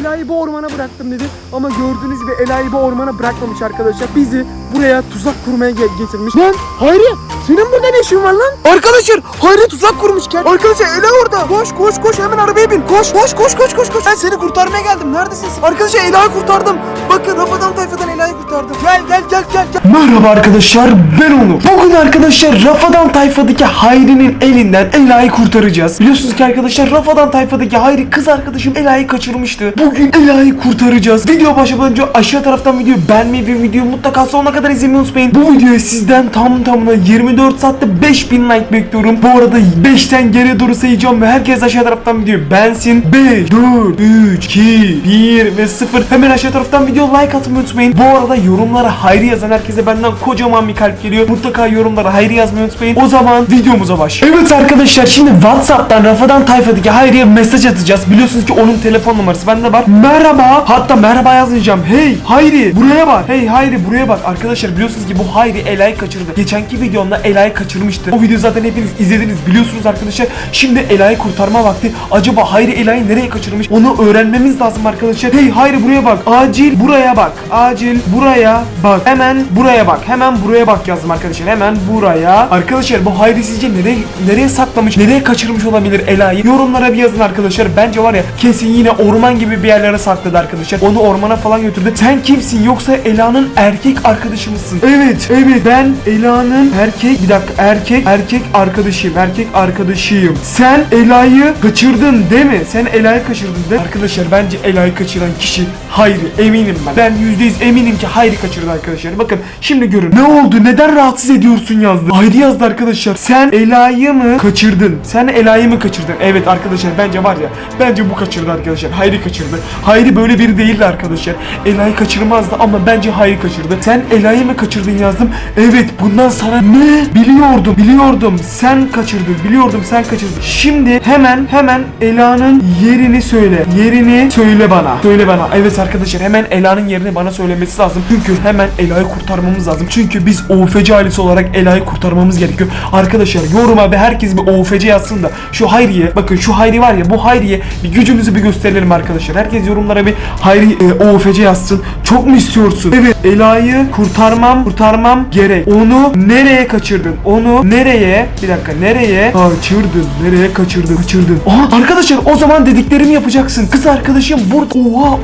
Ela'yı bu ormana bıraktım dedi. Ama gördüğünüz gibi Ela'yı bu ormana bırakmamış arkadaşlar. Bizi buraya tuzak kurmaya ge- getirmiş. Lan Hayri senin burada ne işin var lan? Arkadaşlar Hayri tuzak kurmuş. Gel. Arkadaşlar Ela orada. Koş koş koş hemen arabaya bin. Koş koş koş koş koş koş. Ben seni kurtarmaya geldim. Neredesin? Arkadaşlar Ela'yı kurtardım. Bakın Rafadan tayfadan Ela'yı kurtardım. Gel gel gel gel gel. Merhaba arkadaşlar ben Onur. Bugün arkadaşlar Rafadan tayfadaki Hayri'nin elinden Ela'yı kurtaracağız. Biliyorsunuz ki arkadaşlar Rafadan tayfadaki Hayri kız arkadaşım Ela'yı kaçırmıştı. Bugün Ela'yı kurtaracağız. Video başlamadan önce aşağı taraftan videoyu beğenmeyi ve videoyu mutlaka sonuna kadar izlemeyi unutmayın. Bu videoya sizden tam tamına 24 saatte 5000 like bekliyorum. Bu arada 5'ten geriye doğru sayacağım ve herkes aşağı taraftan videoyu beğensin. 5, 4, 3, 2, 1 ve 0. Hemen aşağı taraftan video like atmayı unutmayın. Bu arada yorumlara Hayri yazan herkese benden kocaman bir kalp geliyor. Mutlaka yorumlara Hayri yazmayı unutmayın. O zaman videomuza başlayalım. Evet arkadaşlar şimdi Whatsapp'tan Rafadan Tayfa'daki Hayri'ye mesaj atacağız. Biliyorsunuz ki onun telefon numarası bende var. Merhaba. Hatta merhaba yazacağım. Hey Hayri buraya bak. Hey Hayri buraya bak. Arkadaşlar biliyorsunuz ki bu Hayri Ela'yı kaçırdı. Geçenki videomda Ela'yı kaçırmıştı. O videoyu zaten hepiniz izlediniz biliyorsunuz arkadaşlar. Şimdi Ela'yı kurtarma vakti. Acaba Hayri Ela'yı nereye kaçırmış? Onu öğrenmemiz lazım arkadaşlar. Hey Hayri buraya bak. Acil buraya bak. Acil buraya bak. Hemen buraya bak. Hemen buraya bak yazdım arkadaşlar. Hemen buraya. Arkadaşlar bu Hayri sizce nereye nereye saklamış? Nereye kaçırmış olabilir Ela'yı? Yorumlara bir yazın arkadaşlar. Bence var ya kesin yine orman gibi bir yerlere sakladı arkadaşlar. Onu ormana falan götürdü. Sen kimsin? Yoksa Ela'nın erkek arkadaşı mısın? Evet, evet. Ben Ela'nın erkek bir dakika erkek erkek arkadaşıyım. Erkek arkadaşıyım. Sen Ela'yı kaçırdın değil mi? Sen Ela'yı kaçırdın değil mi? Arkadaşlar bence Ela'yı kaçıran kişi Hayri. Eminim ben. Ben %100 eminim ki Hayri kaçırdı arkadaşlar. Bakın şimdi görün. Ne oldu? Neden rahatsız ediyorsun yazdı. Hayri yazdı arkadaşlar. Sen Ela'yı mı kaçırdın? Sen Ela'yı mı kaçırdın? Evet arkadaşlar bence var ya. Bence bu kaçırdı arkadaşlar. Hayri kaçırdı. Hayri böyle biri değildi arkadaşlar. Ela'yı kaçırmazdı ama bence Hayri kaçırdı. Sen Ela'yı mı kaçırdın yazdım. Evet bundan sana ne? Biliyordum biliyordum. Sen kaçırdın. Biliyordum sen kaçırdın. Şimdi hemen hemen Ela'nın yerini söyle. Yerini söyle bana. Söyle bana. Evet arkadaşlar hemen Ela'nın yerini bana söylemesi lazım. Çünkü hemen Ela'yı kurtarmamız lazım. Çünkü biz OFC ailesi olarak Ela'yı kurtarmamız gerekiyor. Arkadaşlar yoruma ve herkes bir OFC yazsın da şu Hayri'ye bakın şu Hayri var ya bu Hayri'ye bir gücümüzü bir gösterelim arkadaşlar. Herkes yorumlara bir Hayri e, OFC yazsın. Çok mu istiyorsun? Evet Ela'yı kurtarmam kurtarmam gerek. Onu nereye kaçırdın? Onu nereye? Bir dakika nereye? Kaçırdın. Nereye kaçırdın? Kaçırdın. Aha arkadaşlar o zaman dediklerimi yapacaksın. Kız arkadaşım burada. Oha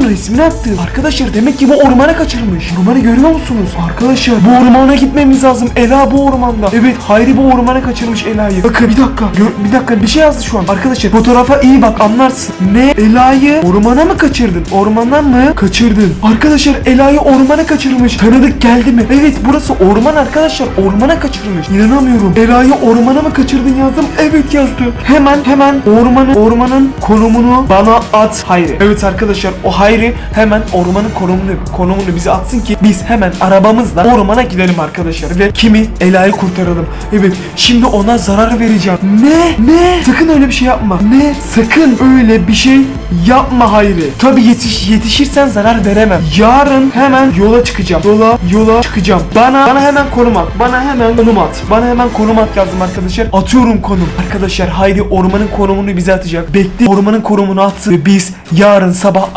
ormanın resmini attı. Arkadaşlar demek ki bu ormana kaçırmış. Ormanı görüyor musunuz? Arkadaşlar bu ormana gitmemiz lazım. Ela bu ormanda. Evet Hayri bu ormana kaçırmış Ela'yı. Bakın bir dakika. Gör- bir dakika bir şey yazdı şu an. Arkadaşlar fotoğrafa iyi bak anlarsın. Ne? Ela'yı ormana mı kaçırdın? Ormana mı kaçırdın? Arkadaşlar Ela'yı ormana kaçırmış. Tanıdık geldi mi? Evet burası orman arkadaşlar. Ormana kaçırmış. İnanamıyorum. Ela'yı ormana mı kaçırdın yazdım. Evet yazdı. Hemen hemen ormanın ormanın konumunu bana at Hayri. Evet arkadaşlar o Hayri hemen ormanın konumunu konumunu bize atsın ki biz hemen arabamızla ormana gidelim arkadaşlar ve kimi Ela'yı kurtaralım. Evet şimdi ona zarar vereceğim. Ne? Ne? Sakın öyle bir şey yapma. Ne? Sakın öyle bir şey yapma Hayri. Tabi yetiş yetişirsen zarar veremem. Yarın hemen yola çıkacağım. Yola yola çıkacağım. Bana bana hemen konum at. Bana hemen konum at. Bana hemen konum at yazdım arkadaşlar. Atıyorum konum. Arkadaşlar Hayri ormanın konumunu bize atacak. Bekle ormanın konumunu atsın ve biz yarın sabah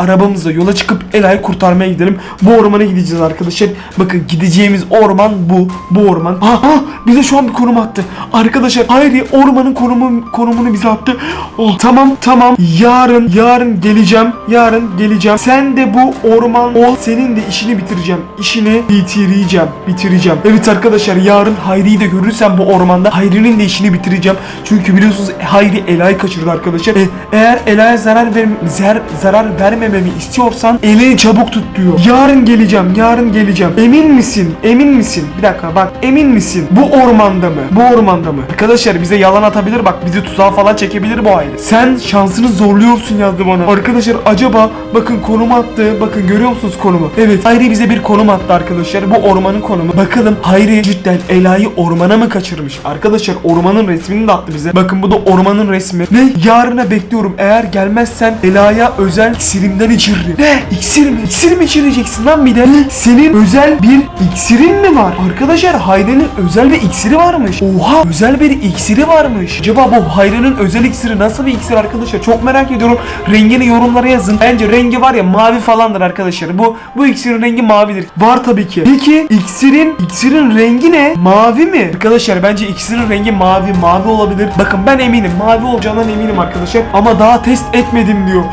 arabamızla yola çıkıp Ela'yı kurtarmaya gidelim. Bu ormana gideceğiz arkadaşlar. Bakın gideceğimiz orman bu. Bu orman. Ha ha bize şu an bir konum attı. Arkadaşlar Hayri ormanın konumu konumunu bize attı. Oh tamam tamam. Yarın yarın geleceğim. Yarın geleceğim. Sen de bu orman ol. Senin de işini bitireceğim. İşini bitireceğim. Bitireceğim. Evet arkadaşlar yarın Hayri'yi de görürsem bu ormanda Hayri'nin de işini bitireceğim. Çünkü biliyorsunuz Hayri Ela'yı kaçırdı arkadaşlar. E, eğer Ela'ya zarar ver zer, zarar vermememi istiyorsan elini çabuk tut diyor. Yarın geleceğim. Yarın geleceğim. Emin misin? Emin misin? Bir dakika bak. Emin misin? Bu ormanda mı? Bu ormanda mı? Arkadaşlar bize yalan atabilir bak. Bizi tuzağa falan çekebilir bu aile. Sen şansını zorluyorsun yazdı bana. Arkadaşlar acaba bakın konum attı. Bakın görüyor musunuz konumu? Evet. Hayri bize bir konum attı arkadaşlar. Bu ormanın konumu. Bakalım Hayri cidden Ela'yı ormana mı kaçırmış? Arkadaşlar ormanın resmini de attı bize. Bakın bu da ormanın resmi. Ne? Yarına bekliyorum. Eğer gelmezsen Ela'ya özel silimden içiririm içiririm. Ne? İksir mi? İksir mi içireceksin lan bir de? Senin özel bir iksirin mi var? Arkadaşlar Hayri'nin özel bir iksiri varmış. Oha özel bir iksiri varmış. Acaba bu Hayri'nin özel iksiri nasıl bir iksir arkadaşlar? Çok merak ediyorum. Rengini yorumlara yazın. Bence rengi var ya mavi falandır arkadaşlar. Bu bu iksirin rengi mavidir. Var tabii ki. Peki iksirin iksirin rengi ne? Mavi mi? Arkadaşlar bence iksirin rengi mavi. Mavi olabilir. Bakın ben eminim. Mavi olacağından eminim arkadaşlar. Ama daha test etmedim diyor.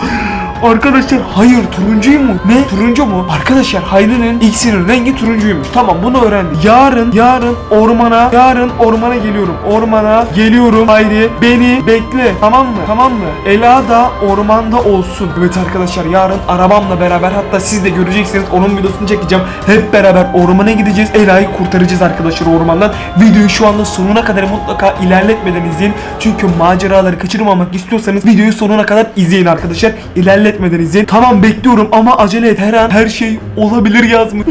Arkadaşlar hayır turuncuyum mu? Ne? Turuncu mu? Arkadaşlar Hayri'nin iksirin rengi turuncuymuş. Tamam bunu öğrendik. Yarın yarın ormana yarın ormana geliyorum. Ormana geliyorum. Hayri beni bekle. Tamam mı? Tamam mı? Ela da ormanda olsun. Evet arkadaşlar yarın arabamla beraber hatta siz de göreceksiniz onun videosunu çekeceğim. Hep beraber ormana gideceğiz. Ela'yı kurtaracağız arkadaşlar ormandan. Videoyu şu anda sonuna kadar mutlaka ilerletmeden izleyin. Çünkü maceraları kaçırmamak istiyorsanız videoyu sonuna kadar izleyin arkadaşlar. İlerletmeden izleyin. Tamam bekliyorum ama acele et. Her an her şey olabilir yazmış.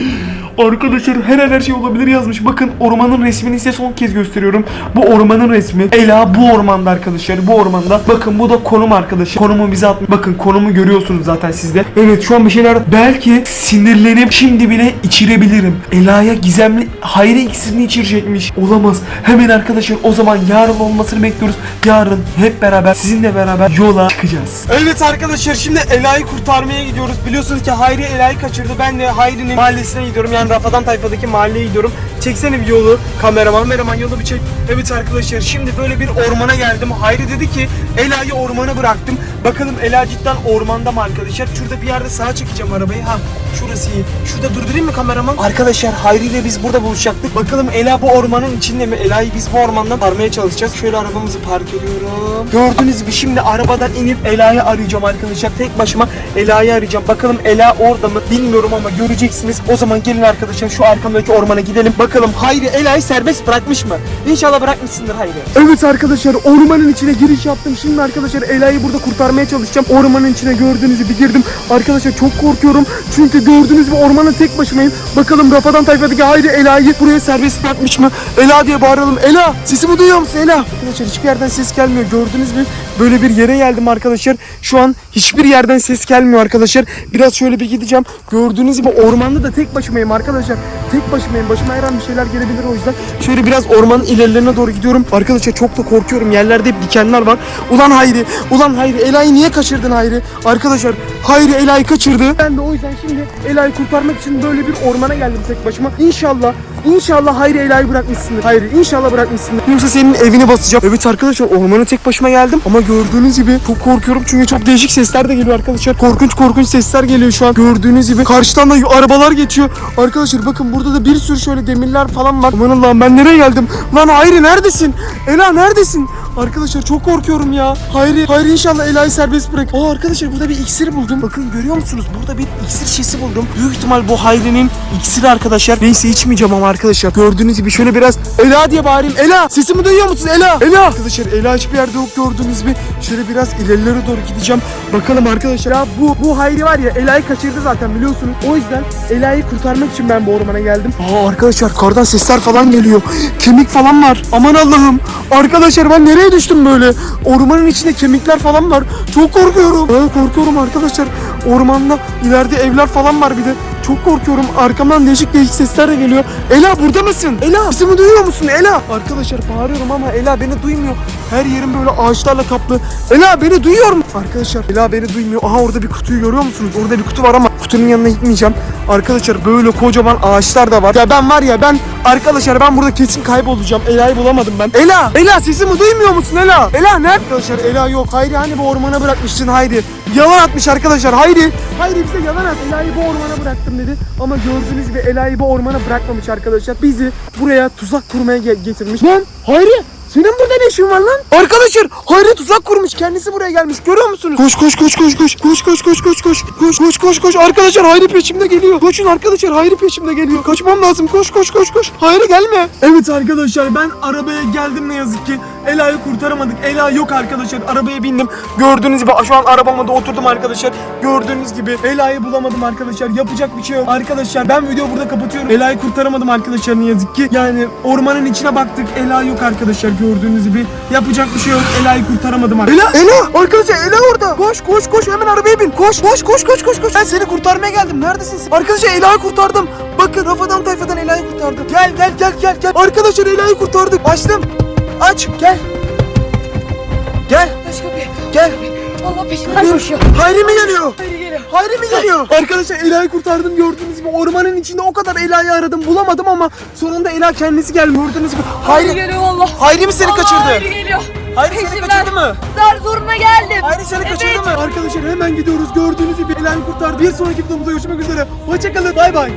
Arkadaşlar her an her şey olabilir yazmış. Bakın ormanın resmini size son kez gösteriyorum. Bu ormanın resmi. Ela bu ormanda arkadaşlar. Bu ormanda. Bakın bu da konum arkadaşlar. Konumu bize atmış. Bakın konumu görüyorsunuz zaten sizde. Evet şu an bir şeyler belki sinirlenip şimdi bile içirebilirim. Ela'ya gizemli hayri iksirini içirecekmiş. Olamaz. Hemen arkadaşlar o zaman yarın olmasını bekliyoruz. Yarın hep beraber sizinle beraber yola çıkacağız. Evet arkadaşlar şimdi Ela'yı kurtarmaya gidiyoruz. Biliyorsunuz ki Hayri Ela'yı kaçırdı. Ben de Hayri'nin mahallesine gidiyorum. Yani Rafadan tayfadaki mahalleye gidiyorum. Çeksene bir yolu. Kameraman, kameraman yolu bir çek. Evet arkadaşlar şimdi böyle bir ormana geldim. Hayri dedi ki Ela'yı ormana bıraktım. Bakalım Ela cidden ormanda mı arkadaşlar? Şurada bir yerde sağa çekeceğim arabayı. Ha şurası iyi. Şurada durdurayım mı kameraman? Arkadaşlar Hayri ile biz burada buluşacaktık. Bakalım Ela bu ormanın içinde mi? Ela'yı biz bu ormandan armaya çalışacağız. Şöyle arabamızı park ediyorum. Gördüğünüz gibi şimdi arabadan inip Ela'yı arayacağım arkadaşlar. Tek başıma Ela'yı arayacağım. Bakalım Ela orada mı bilmiyorum ama göreceksiniz. O zaman gelin arkadaşlar şu arkamdaki ormana gidelim. Bakalım Hayri Ela'yı serbest bırakmış mı? İnşallah bırakmışsındır Hayri. Evet arkadaşlar ormanın içine giriş yaptım. Şimdi arkadaşlar Ela'yı burada kurtarmaya çalışacağım. Ormanın içine gördüğünüz gibi girdim. Arkadaşlar çok korkuyorum. Çünkü gördüğünüz gibi ormanın tek başımayım. Bakalım Rafadan tayfadaki Hayri Ela'yı buraya serbest bırakmış mı? Ela diye bağıralım. Ela sesimi duyuyor musun Ela? Arkadaşlar hiçbir yerden ses gelmiyor. Gördüğünüz gibi böyle bir yere geldim arkadaşlar. Şu an hiçbir yerden ses gelmiyor arkadaşlar. Biraz şöyle bir gideceğim. Gördüğünüz gibi ormanda da tek başımayım arkadaşlar. Tek başımayım. Başıma her an bir şeyler gelebilir o yüzden. Şöyle biraz ormanın ilerlerine doğru gidiyorum. Arkadaşlar çok da korkuyorum. Yerlerde hep dikenler var. Ulan Hayri. Ulan Hayri. Ela'yı niye kaçırdın Hayri? Arkadaşlar Hayri Ela'yı kaçırdı. Ben de o yüzden şimdi Ela'yı kurtarmak için böyle bir ormana geldim tek başıma. İnşallah İnşallah Hayri Ela'yı bırakmışsındır. Hayri inşallah bırakmışsındır. Yoksa senin evini basacağım. Evet arkadaşlar ormana tek başıma geldim. Ama gördüğünüz gibi çok korkuyorum. Çünkü çok değişik sesler de geliyor arkadaşlar. Korkunç korkunç sesler geliyor şu an. Gördüğünüz gibi karşıdan da arabalar geçiyor. Arkadaşlar bakın burada da bir sürü şöyle demirler falan var. Aman Allah'ım ben nereye geldim? Lan Hayri neredesin? Ela neredesin? Arkadaşlar çok korkuyorum ya. Hayri, Hayri inşallah Ela'yı serbest bırak. Aa arkadaşlar burada bir iksir buldum. Bakın görüyor musunuz? Burada bir iksir şişesi buldum. Büyük ihtimal bu Hayri'nin iksiri arkadaşlar. Neyse içmeyeceğim ama arkadaşlar. Gördüğünüz gibi şöyle biraz Ela diye bağırayım. Ela sesimi duyuyor musun Ela? Ela. Arkadaşlar Ela hiçbir yerde yok gördüğünüz gibi. Şöyle biraz ilerilere doğru gideceğim. Bakalım arkadaşlar. Ya bu bu Hayri var ya Ela'yı kaçırdı zaten biliyorsunuz. O yüzden Ela'yı kurtarmak için ben bu ormana geldim. Aa arkadaşlar kardan sesler falan geliyor. Kemik falan var. Aman Allah'ım. Arkadaşlar ben nereye düştüm böyle? Ormanın içinde kemikler falan var. Çok korkuyorum. Aa, korkuyorum arkadaşlar. Ormanda ileride evler falan var bir de. Çok korkuyorum. Arkamdan değişik değişik sesler de geliyor. Ela burada mısın? Ela sesimi duyuyor musun Ela? Arkadaşlar bağırıyorum ama Ela beni duymuyor. Her yerim böyle ağaçlarla kaplı. Ela beni duyuyor mu? Arkadaşlar Ela beni duymuyor. Aha orada bir kutuyu görüyor musunuz? Orada bir kutu var ama kutunun yanına gitmeyeceğim. Arkadaşlar böyle kocaman ağaçlar da var. Ya ben var ya ben arkadaşlar ben burada kesin kaybolacağım. Ela'yı bulamadım ben. Ela! Ela sesimi duymuyor musun Ela? Ela nerede? Arkadaşlar Ela yok. Hayri hani bu ormana bırakmıştın Hayri. Yalan atmış arkadaşlar Hayri. Hayri bize yalan at. Ela'yı bu ormana bıraktım dedi. Ama gördüğünüz gibi Ela'yı bu ormana bırakmamış arkadaşlar. Bizi buraya tuzak kurmaya ge- getirmiş. Lan Hayri! Senin burada ne işin var lan? Arkadaşlar Hayri tuzak kurmuş. Kendisi buraya gelmiş. Görüyor musunuz? Koş koş koş koş koş. Koş koş koş koş koş. Koş koş koş koş. Arkadaşlar Hayri peşimde geliyor. Koşun arkadaşlar Hayri peşimde geliyor. Kaçmam lazım. Koş koş koş koş. Hayri gelme. Evet arkadaşlar ben arabaya geldim ne yazık ki. Ela'yı kurtaramadık. Ela yok arkadaşlar. Arabaya bindim. Gördüğünüz gibi şu an arabama da oturdum arkadaşlar. Gördüğünüz gibi Ela'yı bulamadım arkadaşlar. Yapacak bir şey yok. Arkadaşlar ben videoyu burada kapatıyorum. Ela'yı kurtaramadım arkadaşlar ne yazık ki. Yani ormanın içine baktık. Ela yok arkadaşlar. Gördüğünüz gibi yapacak bir şey yok. Ela'yı kurtaramadım artık. Ela! Ela! Arkadaşlar Ela orada. Koş koş koş hemen arabaya bin. Koş koş koş koş koş koş. Ben seni kurtarmaya geldim. Neredesin sen? Arkadaşlar Ela'yı kurtardım. Bakın Rafadan Tayfa'dan Ela'yı kurtardım. Gel gel gel gel gel. Arkadaşlar Ela'yı kurtardık. Açtım. Aç gel. Gel Aç kapıyı. gel. Allah peşinden koşuyor. Hayri mi geliyor? Hayır geliyor. Hayri mi geliyor? Arkadaşlar Ela'yı kurtardım gördüğünüz gibi ormanın içinde o kadar Ela'yı aradım bulamadım ama sonunda Ela kendisi geldi gördüğünüz gibi. Hayır Hayri, geliyor valla. Hayri mi seni Vallahi kaçırdı? Hayır geliyor. Hayri seni Peşimden. kaçırdı mı? Zar zoruna geldim. Hayri seni Evet. kaçırdı mı? Arkadaşlar hemen gidiyoruz gördüğünüz gibi Ela'yı kurtardı. Bir sonraki videomuzda görüşmek üzere. Hoşçakalın bay bay.